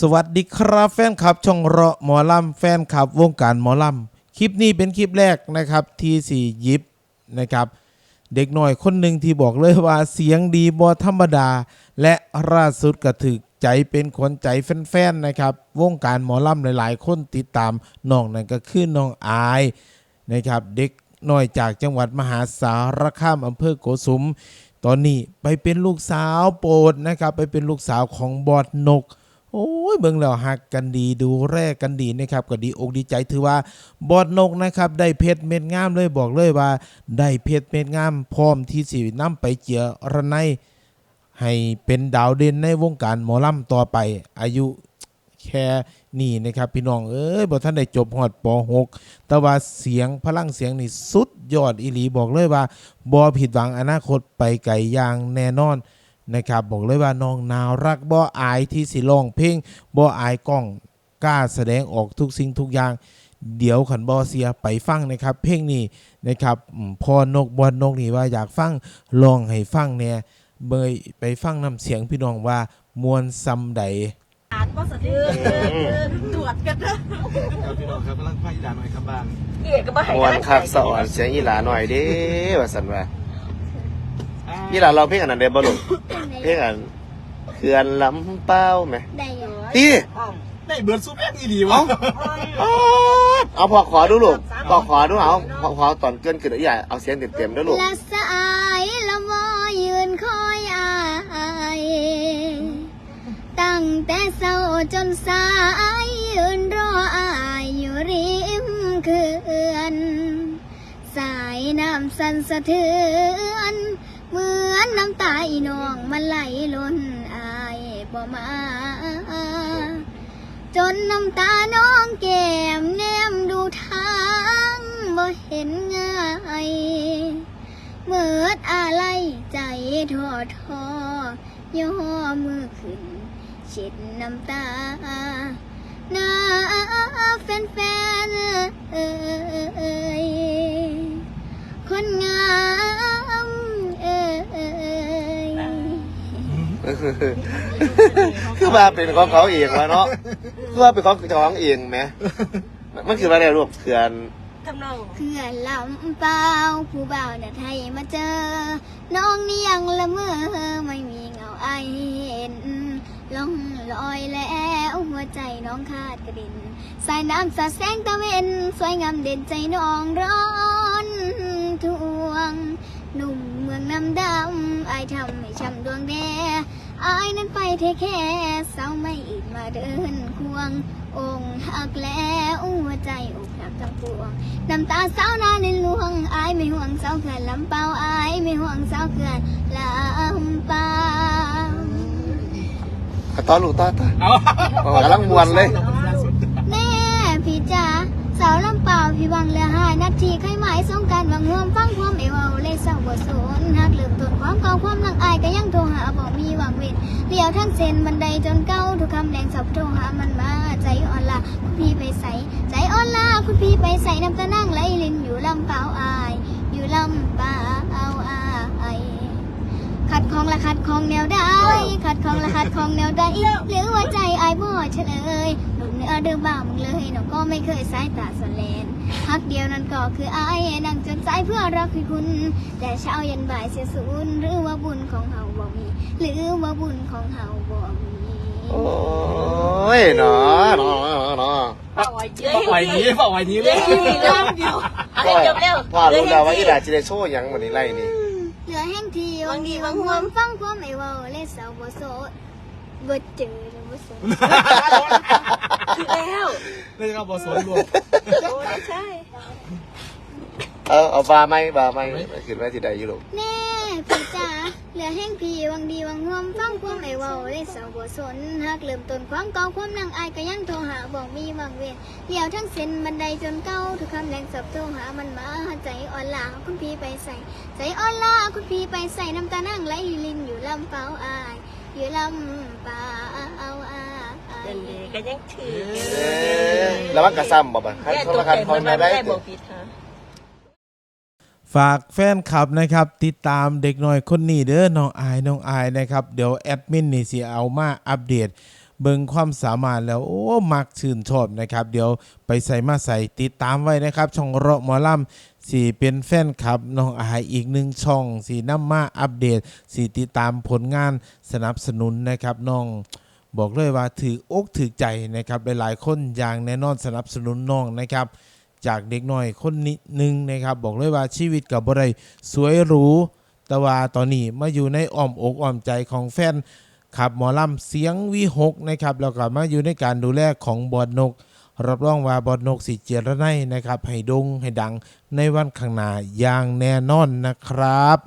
สวัสดีครับแฟนคลับช่องเราะหมอลำแฟนคลับวงการหมอลำคลิปนี้เป็นคลิปแรกนะครับที่สี่ยิบนะครับ เด็กหน่อยคนหนึ่งที่บอกเลยว่าเสียงดีบอธรรมดา และล่าสุดกระถึกใจเป็นคนใจแฟนๆนะครับ วงการหมอลำหลาย ๆ คนติดตามน้องนั่นก็คือน้องอายนะครับ เด็กน้อยจากจังหวัดมหาสารคามอำเภอโกสุม ตอนนี้ไปเป็นลูกสาวโปรดนะครับ ไปเป็นลูกสาวของบอดนก โอ้ยเบิ่งแล้วหักกันดีดูแรกกันดีนะครับก็ดีอกดีใจถือว่าบอดนกนะครับ ได้เพชรเม็ดงามเลยบอกเลยว่า ได้เพชรเม็ดงาม พร้อมที่สินํไปเจียระไนให้เป็นดาวเด่นในวงการหมอลำต่อไป อายุแค่นี่นะครับพี่น้องเอ้ยบ่ท่านได้จบฮอดป .6 แต่ว่าเสียงพลังเสียงนี่สุดยอดอีหลีบอกเลยว่าบ่ผิดหวังอนาคตไปไกลอย่างแน่นอน นะครับบอกเลยว่าน้องนาวรักบ่อายที่สิร้องเพลงบ่อายกล้องกล้าแสดงออกทุกสิ่งทุกอย่าง เดี๋ยวขันบอเสียไปฟังนะครับ เพลงนี้นะครับอืมพอนกบอนนกนี่ว่าอยากฟังลองให้ฟังเนี่ยเบยไปฟังน้ำเสียงพี่น้องว่ามวนซำใดอ่านก็สะดือตรวจกันนะครับพี่น้องครับกำลังไฟด่านหน่อยครับบ้างเอกก็มาให้มวนคักสอนเสียงอีหลาหน่อยเด้ว่าสันว่า อีหลาเราเพลงอันนั้นได้บ่ลูกเพลงอันเขื่อนลำเป้าไหมได้อยู่ที่ได้เบิร์ดซูแม่งอีดีวะอ๋อเอาพอขอดูลูกพอขอดูเอาพอขอตอนเกินขึ้นอย่าเอาเสียงเต็มๆด้วยลูกละสายละวอยืนคอยอายตั้งแต่เศร้าจนสายยืนรออายอยู่ริมเขื่อนสายน้ำสั่นสะเทือน เหมือนน้ำตาอีน้องมันไหลล้นอายบ่มา จนน้ำตาน้องแก้มแนมดูทางบ่เห็นง่ายเมื่อดอะไรใจท้อท้อย่อมือขึ้นเช็ดน้ำตาหน้าแฟนๆ คือว่าเป็นของเขาเองวะเนาะคือว่าเป็นของเจ้าของเองไหมมันคือว่าอะไรลูกเขื่อนทำนองเพื่อนลำเปล่าผู้บ่าวเดินไทยมาเจอ น้องนี่ยังละเมอไม่มีเงาไอเห็นล่องลอยแล้วหัวใจน้องขาดกระดิ่นสายน้ำสาดแสงตะเวนสวยงามเด่นใจน้องร้อนทวง หนุ่มเมืองน้ำดำอายทำให้ช้ำดวงแด อายนั้นไปเทแค่เศร้าไม่อีกมาเดินควง องค์หักแล้วหัวใจอกหักทั้งปวงน้ำตาสาวนาในหลวงอายไม่ห่วงสาวเขื่อนลำเปาอายไม่ห่วงสาวเขื่อนลำเปาอะต่อลูกต่อต่ออ๋อกำลังมวนเลยแน่พี่จ๋าสาวลำเปาพี่วังเหลือหายนาทีใครหมาย สงการวังห่วมฟังความเอวาเลยเศร้าบ่สนหักเลืมต้นความเก่าความลังอายก็ยังโทรหาบอกมีหวังเว้นเลี้ยวทั้งเส้นบันไดจนเก้าทุกคำแดงสับโทรหามันมาใจอ่อนละคุณพี่ไปใส่ใจอ่อนละคุณพี่ไปใส่น้ำตานั่งไหลลินอยู่ลำเปล่าอาย อยู่ลำเปาเอาอายขัดของละขัดของแนวใดขัดของละขัดของแนวใดหรือว่าใจอายบ่เฉลยหนุ่มเนื้อเดิมบ่ามึงเลยหน้องก็ไม่เคยสายตาสแลน ฮักเดียวนั้นก็คืออายนั่งจนใจเพื่อรักคือคุณ แต่เช้าเย็นบ่ายเสียศูนย์หรือว่าบุญของเฮาบ่มี หรือว่าบุญของเฮาบ่มีโอ้ยเนาะเนาะเนาะเป่าไว้เยอะปล่อยหนี้ปล่อยหนี้เลยเริ่มเดียวอะไรจบแล้วพ่อรู้แล้วว่าอีหลาจะได้โชว์หยังวันนี้ไล่นี่เหลือแห้งทีวังดีวังห่ห่ววมงฟังความไม่เว้าเลยสาวบ่โสด บ่เจอหรือบ่โสดถึงแล้วเลยก็บอสนรวม โอ้ไม่ใช่เออเอาบาไหมบาไหมขึ้นมาที่ใดอยู่ลูกแน่พี่จ๋าเหลือแห้งพี่วังดีวังห่วมฟังความไอ้เว้าได้สาวบ่สนหักเริ่มต้นความเก่าความนังอายก็ยังโทรหาบอกมีวังเวียนเลี้ยวทั้งเส้นบันไดจนเก่าทุกคำแรงสับโทรหามันมาใจอ่อนลาคุณพี่ไปใส่ ใจอ่อนลาคุณพี่ไปใส่น้ำตานั่งไหลลินอยู่ลำเปล่าอาย อยู่ลำเปล่าอายเป็นเลยก็ยังถือเอ๊ะแล้วมันกระซ้ำบ่บ่คันแค่โทตัวรคันเต็มพอมันมาไม่ได้ได้บอกผิดฮะฝากแฟนคลับนะครับ ติดตามเด็กน้อยคนนี้เด้อน้องอายน้องอายนะครับ เดี๋ยวแอดมินนี่สิเอามาอัปเดต เบิ่งความสามารถแล้วโอ้มักชื่นชอบนะครับ เดี๋ยวไปใส่มาใส่ติดตามไว้นะครับ ช่องเราะหมอลำสีเป็นแฟนคลับน้องอายอีกหนึ่งช่องสีน้ำมาอัปเดตสีติดตามผลงานสนับสนุนนะครับน้องบอกเลยว่าถืออกถือใจนะครับหลายๆคนอย่างแน่นอนสนับสนุนน้องนะครับจากเด็กน้อยคนนี้หนึ่งนะครับ บอกเลยว่าชีวิตกับบ่ได้สวยหรูแต่ว่าตอนนี้มาอยู่ในอ้อมอกอ้อมใจของแฟน ครับหมอลำเสียงวิหกนะครับแล้วก็มาอยู่ในการดูแลของบอดนก รับรองว่าบอดนกสีเจรไนนะครับให้ดงให้ดังในวันข้างหน้าอย่างแน่นอนนะครับ